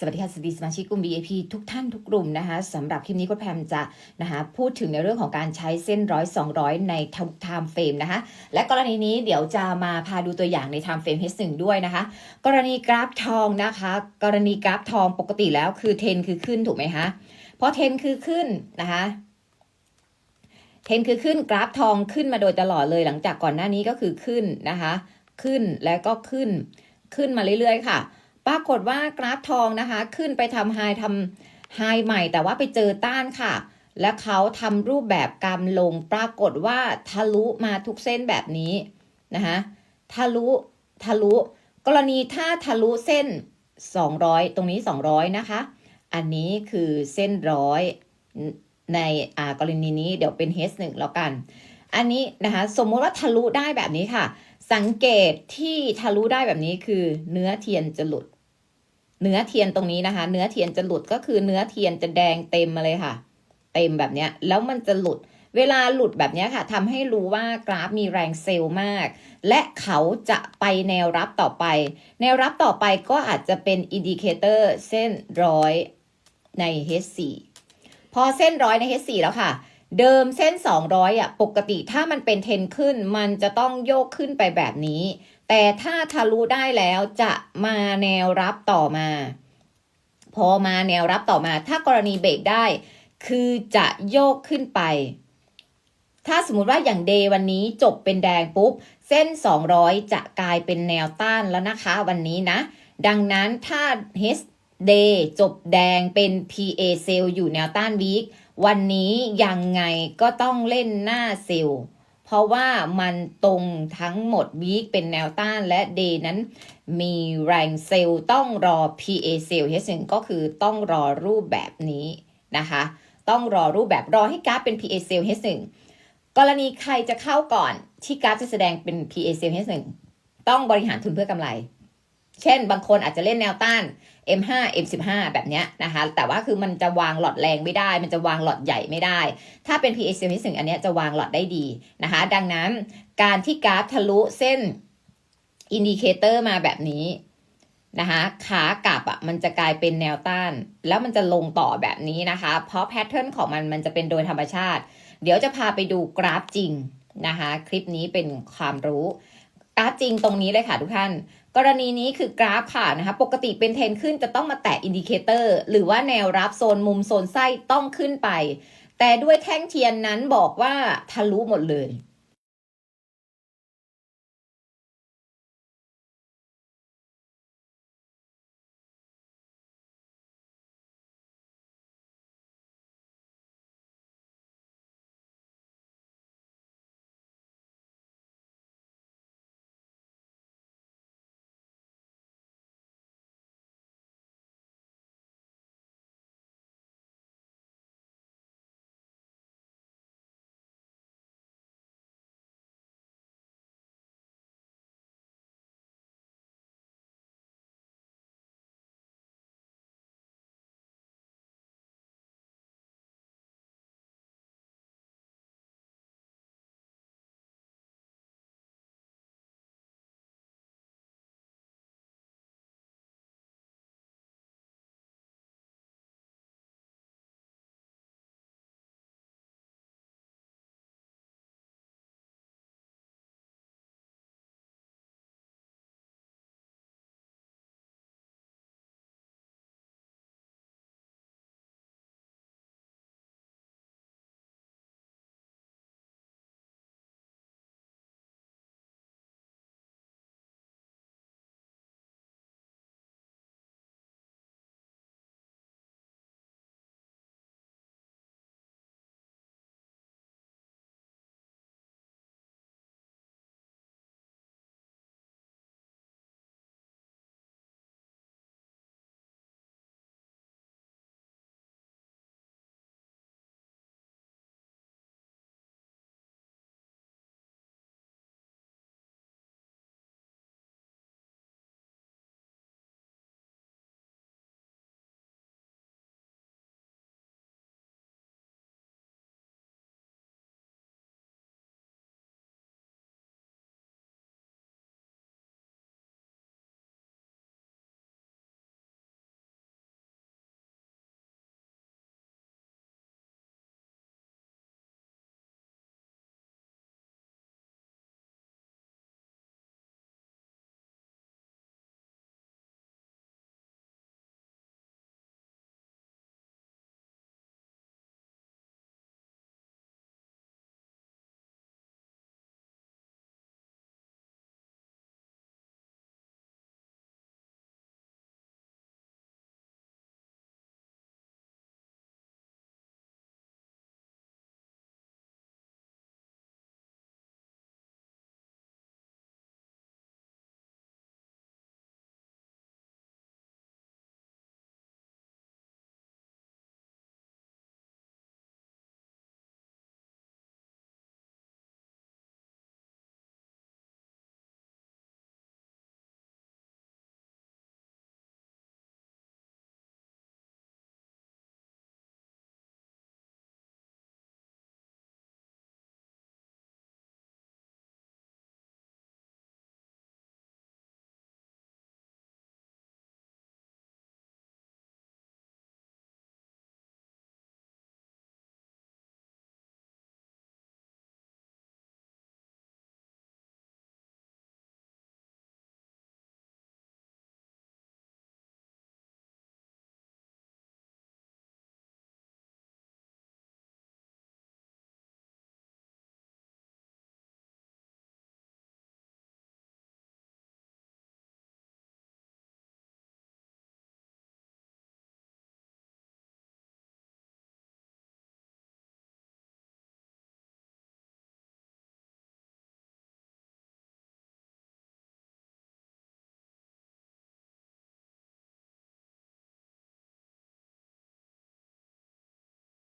สวัสดีค่ะสวัสดีสมาชิกกลุ่ม VIP ทุกท่านทุกกลุ่มนะคะสำหรับคลิปนี้ก็แพมจะนะคะพูดถึงในเรื่องของการใช้เส้นร้อยสองร้อยในทุก time frame นะคะและกรณีนี้เดี๋ยวจะมาพาดูตัวอย่างใน time frame H1 ด้วยนะคะ กรณีกราฟทองนะคะ กรณีกราฟทองปกติแล้วคือเทนคือขึ้นถูกไหมคะเพราะเทนคือขึ้นนะคะเทนคือขึ้นกราฟทองขึ้นมาโดยตลอดเลยหลังจากก่อนหน้านี้ก็คือขึ้นนะคะ ขึ้นแล้วก็ขึ้นขึ้นมาเรื่อยๆ ค่ะ ปรากฏว่ากราฟทองนะคะ ขึ้นไปทำไฮทำไฮใหม่ แต่ว่าไปเจอต้านค่ะ และเขาทำรูปแบบกำลง ปรากฏว่าทะลุมาทุกเส้นแบบนี้นะคะทะลุทะลุ กรณีถ้าทะลุเส้น 200 ตรงนี้ 200 นะคะ อันนี้คือเส้นร้อยในอ่ากรณีนี้เดี๋ยวเป็น H1 แล้วกัน อันนี้นะคะสมมติว่าทะลุได้แบบนี้ค่ะ สังเกตที่ทะลุได้แบบนี้คือเนื้อเทียนจะหลุด เนื้อเทียนตรงนี้นะคะ เนื้อเทียนจะหลุดก็คือเนื้อเทียนจะแดงเต็มมาเลยค่ะ เต็มแบบเนี้ยแล้วมันจะหลุด เวลาหลุดแบบนี้ค่ะทำให้รู้ว่ากราฟมีแรงเซลล์มาก และเขาจะไปแนวรับต่อไป แนวรับต่อไปก็อาจจะเป็นอินดิเคเตอร์เส้นร้อยใน H4 พอเส้นร้อยใน H4 แล้วค่ะ เดิมเส้น 200อะปกติถ้ามันเป็นเทนขึ้น มันจะต้องโยกขึ้นไปแบบนี้ แต่ถ้าทะลุได้แล้วจะมาแนวรับต่อมา พอมาแนวรับต่อมา ถ้ากรณีเบรกได้ คือจะโยกขึ้นไป ถ้าสมมุติว่าอย่างเดวันนี้จบเป็นแดงปุ๊บ เส้น 200 จะกลายเป็นแนวต้านแล้วนะคะ วันนี้นะ ดังนั้นถ้า H day จบแดงเป็น PA sell อยู่แนวต้านวีควันนี้ยังไงก็ต้องเล่นหน้าเซลล์ เพราะว่ามันตรงทั้งหมดวีคเป็นแนวต้านและเดย์นั้นมีแรงเซลล์ต้องรอ PA เซลล์ H1 ก็คือต้องรอรูปแบบนี้นะคะ ต้องรอรูปแบบรอให้กราฟเป็น PA เซลล์ H1 กรณีใครจะเข้าก่อนที่กราฟจะแสดงเป็น PA เซลล์ H1 ต้องบริหารทุนเพื่อกำไร เช่นบางคนอาจจะเล่นแนวต้าน M5 M15 แบบเนี้ยนะคะ แต่ว่าคือมันจะวางหลอดแรงไม่ได้ มันจะวางหลอดใหญ่ไม่ได้ ถ้าเป็น PA เซลล์ H1 อันเนี้ยจะวางหลอดได้ดีนะคะ ดังนั้นการที่กราฟทะลุเส้นอินดิเคเตอร์มาแบบนี้นะคะขากลับอะมันจะกลายเป็นแนวต้าน แล้วมันจะลงต่อแบบนี้นะคะ เพราะแพทเทิร์นของมันมันจะเป็นโดยธรรมชาติ เดี๋ยวจะพาไปดูกราฟจริงนะคะ คลิปนี้เป็นความรู้กราฟจริงตรงนี้เลยค่ะทุกท่าน กรณีนี้คือกราฟค่ะนะคะปกติเป็นเทรนขึ้นจะต้องมาแตะอินดิเคเตอร์หรือว่าแนวรับโซนมุมโซนไส้ต้องขึ้นไป แต่ด้วยแท่งเทียนนั้นบอกว่าทะลุหมดเลย